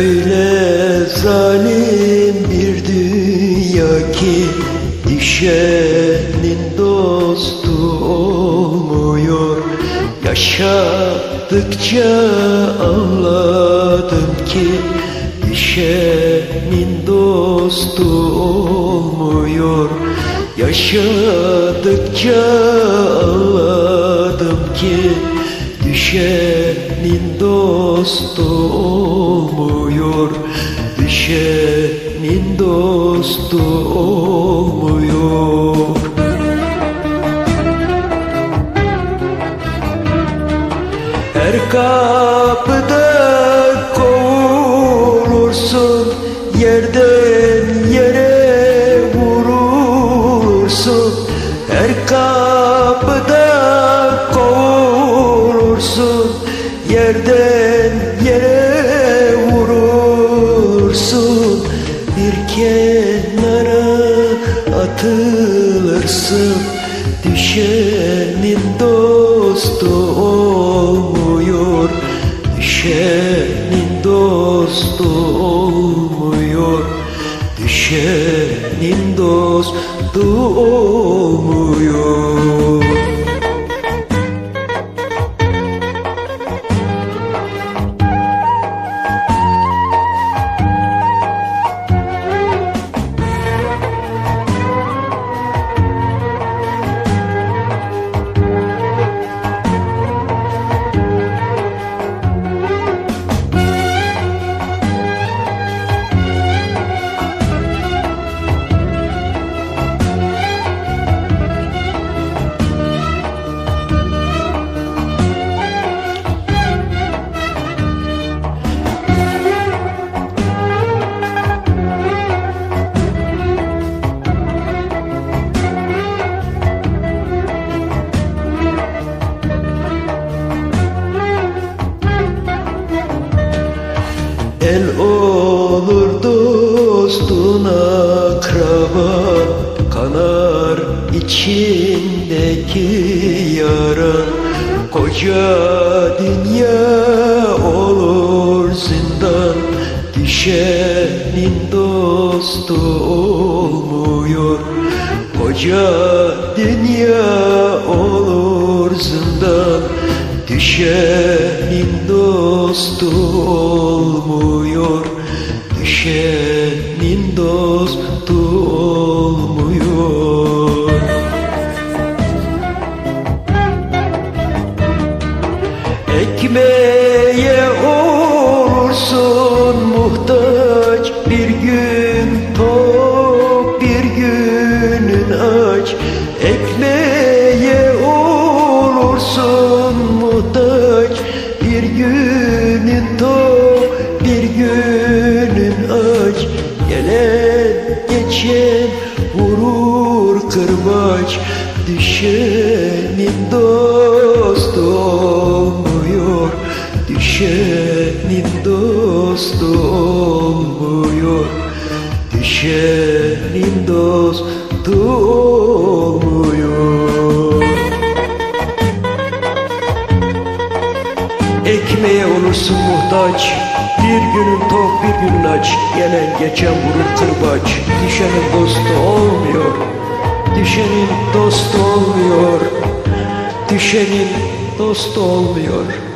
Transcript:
Öyle zalim bir dünya ki Düşenin dostu olmuyor. Yaşadıkça anladım ki Düşenin dostu olmuyor. Yaşadıkça anladım ki Düşenin dostu olmuyor Düşenin dostu olmuyor Her kapıda kovulursun Yerden kenara atılırsın. Düşenin dostu olmuyor. Düşenin dostu olmuyor. Düşenin dostu olmuyor El olur dostuna akraba Kanar içindeki yara. Koca dünya olur zindan Düşenin dostu olmuyor. Koca dünya olur zindan Düşenin Düşenin dostu olmuyor. Ekmeğe olursun muhtaç Bir gün tok bir günün aç. Ekmeğe olursun muhtaç Bir günün tok geçen vurur kırbaç Düşenin dostu olmuyor Düşenin dostu olmuyor Düşenin dostu olmuyor. Ekmeğe olursun muhtaç Bir günün tok bir günün aç. Gelen geçen vurur kırbaç Düşenin dostu olmuyor. Düşenin dostu olmuyor. Düşenin dostu olmuyor